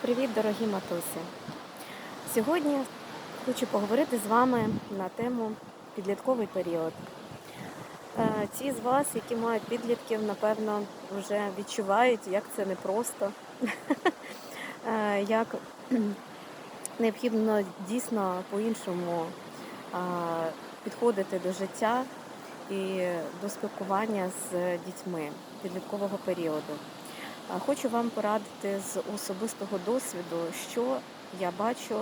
Привіт, дорогі матусі! Сьогодні хочу поговорити з вами на тему підлітковий період. Е, Ті з вас, які мають підлітків, напевно, вже відчувають, як це непросто, Е, як необхідно дійсно по-іншому підходити до життя і до спілкування з дітьми підліткового періоду. Хочу вам порадити з особистого досвіду, що я бачу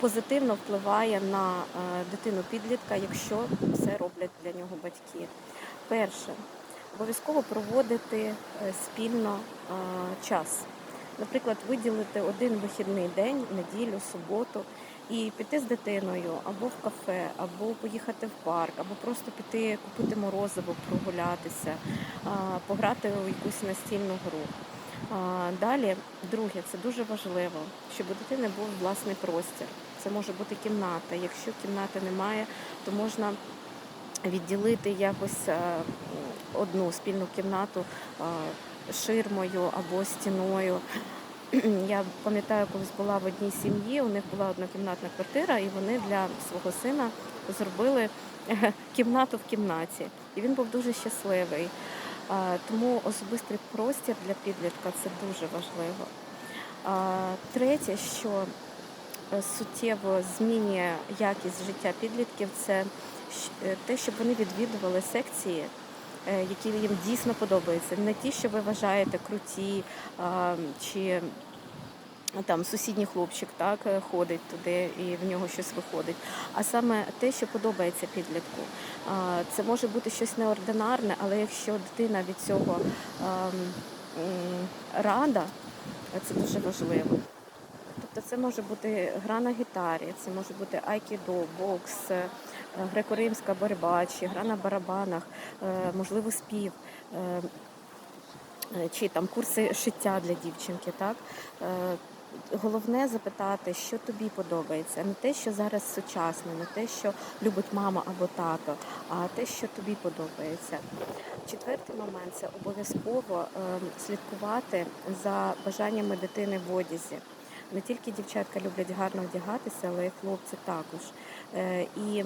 позитивно впливає на е, дитину підлітка, якщо все роблять для нього батьки. Перше, обов'язково проводити е, спільно е, час. Наприклад, виділити один вихідний день, неділю, суботу, і піти з дитиною або в кафе, або поїхати в парк, або просто піти купити морозиво, прогулятися, пограти у якусь настільну гру. Далі, друге, це дуже важливо, щоб у дитини був власний простір. Це може бути кімната. Якщо кімнати немає, то можна відділити якось одну спільну кімнату ширмою або стіною. Я пам'ятаю, колись була в одній сім'ї, у них була однокімнатна квартира, і вони для свого сина зробили кімнату в кімнаті. І він був дуже щасливий. Тому особистий простір для підлітка це дуже важливо. Третє, що е, суттєво змінює якість життя підлітків, це е, те, щоб вони відвідували секції, які їм дійсно подобаються. Не ті, що ви вважаєте круті, чи там сусідній хлопчик так е, ходить туди і в нього щось виходить. А саме те, що подобається підлітку. Це може бути щось неординарне, але якщо дитина від цього рада, це дуже важливо. Тобто це може бути гра на гітарі, це може бути айкідо, бокс, е, греко-римська боротьба, чи гра на барабанах, е, можливо, спів. е, Чи там курси шиття для дівчинки, так? Головне запитати, що тобі подобається, не те, що зараз сучасне, не те, що любить мама або тато, а те, що тобі подобається. Четвертий момент це обов'язково ем, слідкувати за бажаннями дитини в одязі. Не тільки дівчатка люблять гарно вдягатися, але й хлопці також. Е, І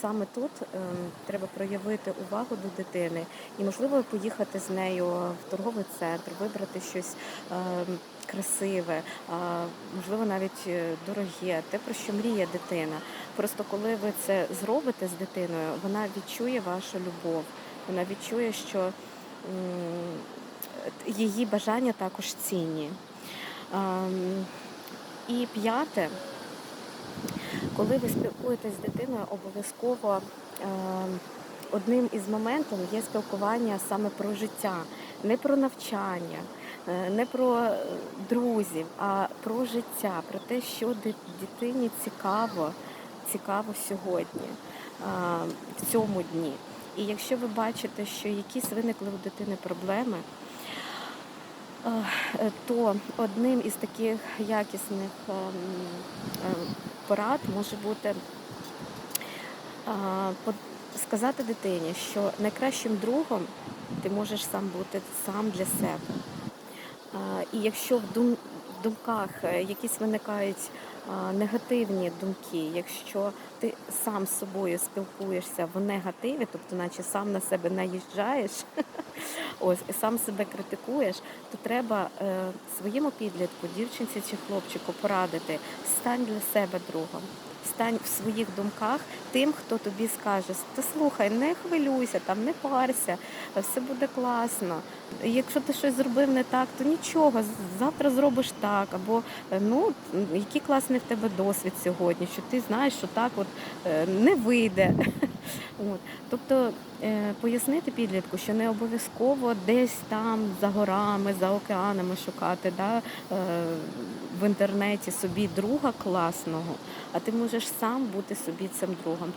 саме тут ем, треба проявити увагу до дитини і, можливо, поїхати з нею в торговий центр, вибрати щось ем, красиве, можливо, навіть е, дороге, те, про що мріє дитина. Просто коли ви це зробите з дитиною, вона відчує вашу любов, вона відчує, що її бажання також цінні. Ем, І п'яте, коли ви спілкуєтесь з дитиною, обов'язково ем, одним із моментів є спілкування саме про життя, не про навчання, е, не про е, друзів, а про життя, про те, що ди- дитині цікаво, цікаво сьогодні, в цьому дні. І якщо ви бачите, що якісь виникли у дитини проблеми, то одним із таких якісних ем, е, порад може бути сказати дитині, що найкращим другом ти можеш сам бути сам для себе. І якщо думках е, якісь виникають негативні думки, якщо ти сам з собою спілкуєшся в негативі, тобто наче сам на себе наїжджаєш, ось сам себе критикуєш, то треба е, своєму підлітку, дівчинці чи хлопчику порадити, стань для себе другом. Стань в своїх думках тим, хто тобі скаже, та слухай, не хвилюйся, там не парся, все буде класно. Якщо ти щось зробив не так, то нічого, завтра зробиш так. Або е, ну який класний в тебе досвід сьогодні, що ти знаєш, що так от е, не вийде. От. Тобто е, пояснити підлітку, що не обов'язково десь там за горами, за океанами шукати да, в інтернеті собі друга класного, а ти можеш сам бути собі цим другом.